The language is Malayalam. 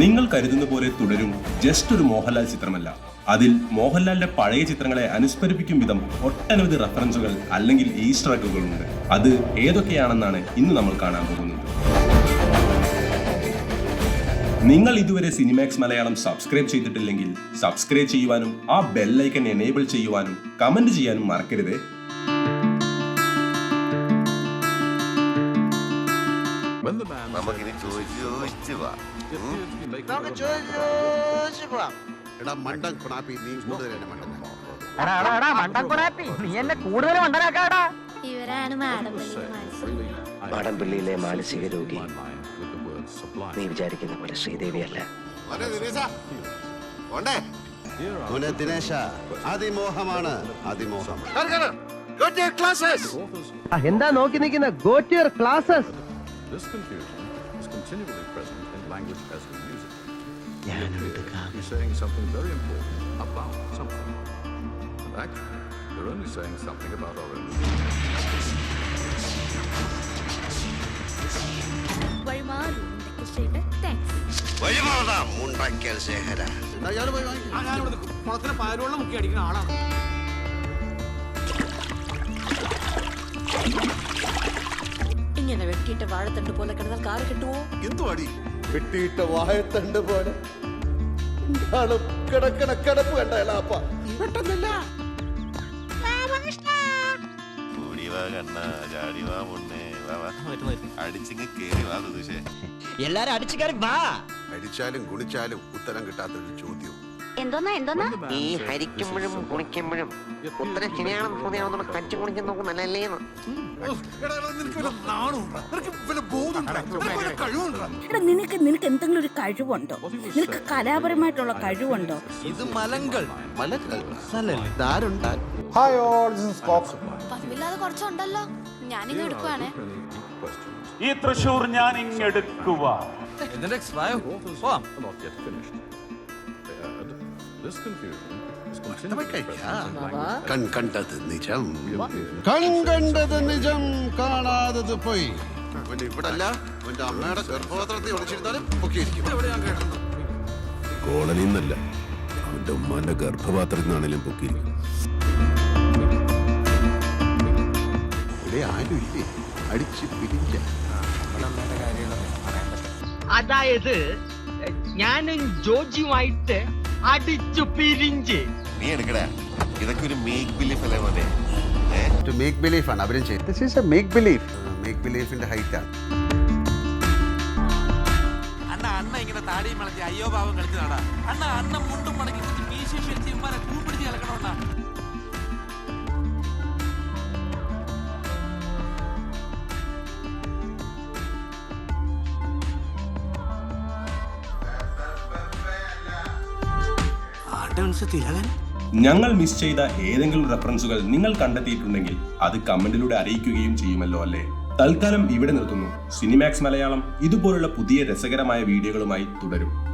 നിങ്ങൾ കരുതുന്ന പോലെ തുടരും. ജസ്റ്റ് ഒരു മോഹൻലാൽ ചിത്രമല്ല. അതിൽ മോഹൻലാലിന്റെ പഴയ ചിത്രങ്ങളെ അനുസ്മരിപ്പിക്കും വിധം ഒട്ടനവധി റഫറൻസുകൾ അല്ലെങ്കിൽ ഈസ്റ്റർ എഗുകൾ ഉണ്ട്. അത് ഏതൊക്കെയാണെന്നാണ് ഇന്ന് നമ്മൾ കാണാൻ പോകുന്നത്. നിങ്ങൾ ഇതുവരെ സിനിമാക്സ് മലയാളം സബ്സ്ക്രൈബ് ചെയ്തിട്ടില്ലെങ്കിൽ സബ്സ്ക്രൈബ് ചെയ്യുവാനും ആ ബെല്ലൈക്കൺ എനേബിൾ ചെയ്യുവാനും കമന്റ് ചെയ്യാനും മറക്കരുത്. നമുക്കിനി ചോദിച്ച് ചോദിച്ച് വാ. നമുക്ക് ചോദിച്ചു പോവാം എടാ മണ്ടൻ കുണാപ്പി നീ കൂടുതൽ എന്നെ മണ്ടൻ എടാ എടാ എടാ മണ്ടൻകുടാപ്പി നീ എന്നെ കൂടുതൽ മണ്ടനാക്കാടാ. ഇവരാണ് മാടമ്പിള്ളിയിലെ മാനസിക രോഗി. നീ വിചാരിക്കുന്ന പോലെ ശ്രീദേവിയല്ല ദിനേശ. അതിമോഹമാണ് അതിമോഹം. എന്താ നോക്കി നിൽക്കുന്ന ഗോറ്റിയർ classes? This confusion is continually present in language as we use it. You're saying something very important about something. And actually, you're only saying something about our own. വഴിമാറാ മുണ്ടാക്കിയാൽ ശേഖര ഇയാൾ പോയി വാങ്ങിക്ക്. ഇങ്ങനെ വെട്ടിയിട്ട് വാഴത്തണ്ട് പോലെ കിടന്നാൽ കാറ് കിട്ടുവോ? എന്തുവാടി? വെട്ടിയിട്ട വാഴത്തണ്ട് പോലെ. കിടക്കണ കിടപ്പ് കണ്ട എളാപ്പ പെട്ടെന്നില്ല. കൂടി വാ ചാടി വാ മുന്നേ വാ വാ. അടിച്ചിങ്ങ് കേറി വാ ദുഷേ എല്ലാരും അടിച്ചു കയറി വാ. അടിച്ചാലും ഗുണിച്ചാലും ഉത്തരം കിട്ടാത്തൊരു ചോദ്യം എന്തോന്നാ എന്തോന്നാ? ഈ ഹരിക്കുമ്പോഴും കുണിക്കുമ്പോഴും ഉത്തരം ശരിയാണെന്ന് തോന്നിയാണെന്നുള്ള കച്ചു കുണിക്കാൻ നോക്കും നല്ലല്ലേന്ന് എടാ നിനക്ക് നിനക്ക് എന്തെങ്കിലും ഒരു കഴിവുണ്ടോ? നിനക്ക് കലാപരമായിട്ടുള്ള കഴിവുണ്ടോ? ഇത് മലങ്കൾ ഹായ് ഓൾ പതിവില്ലാതെ കുറച്ചുണ്ടല്ലോ. ഞാനിങ്ങ് എടുക്കുവാണേ. ഈ തൃശൂർ ഞാൻ ഇങ്ങെടുക്കുക കൺ കണ്ടത് നിജം കൺ കണ്ടത് നിജം കാണാതത് പോയി. അവൻ ഇവിടെ അല്ല അവന്റെ അമ്മയുടെ ഗർഭപാത്രത്തിൽ ഒളിച്ചിരുന്നാലും പൊക്കിയിരിക്കും കോളനിയിൽ നിന്നല്ല അവന്റെ ഉമ്മാന്റെ ഗർഭപാത്രത്തിൽ നിന്നാണെങ്കിലും പൊക്കിയിരിക്കും ഇവിടെ ആരും ഇല്ലേ? അടിച്ച് പിരിക്കാം അതായത് ഞാനും ജോജിയുമായിട്ട് അടിച്ചു പിരിഞ്ച്. നീ എടുക്കടാ. ഇതൊക്കെ ഒരു മേക്ക് ബിലീഫ് അല്ലേ മോനെ? ടു മേക്ക് ബിലീഫ് ആണ് അവരും ചെയ്യും. This is a make belief make ബിലീഫിന്റെ height ആണ്. അണ്ണ അണ്ണ ഇങ്ങനെ താടിയും മലത്തി അയ്യോ ഭാവം കളിച്ചതാടാ അണ്ണ അണ്ണ മുണ്ടും മടക്കി കുത്തി മീശി വെച്ച് ഇമ്മാരെ കൂപ്പിടിച്ച് കിടക്കണോണ്ണ ഞങ്ങൾ മിസ് ചെയ്ത ഏതെങ്കിലും റെഫറൻസുകൾ നിങ്ങൾ കണ്ടെത്തിയിട്ടുണ്ടെങ്കിൽ അത് കമന്റിലൂടെ അറിയിക്കുകയും ചെയ്യുമല്ലോ അല്ലേ? തൽക്കാലം ഇവിടെ നിർത്തുന്നു. സിനിമാക്സ് മലയാളം ഇതുപോലുള്ള പുതിയ രസകരമായ വീഡിയോകളുമായി തുടരും.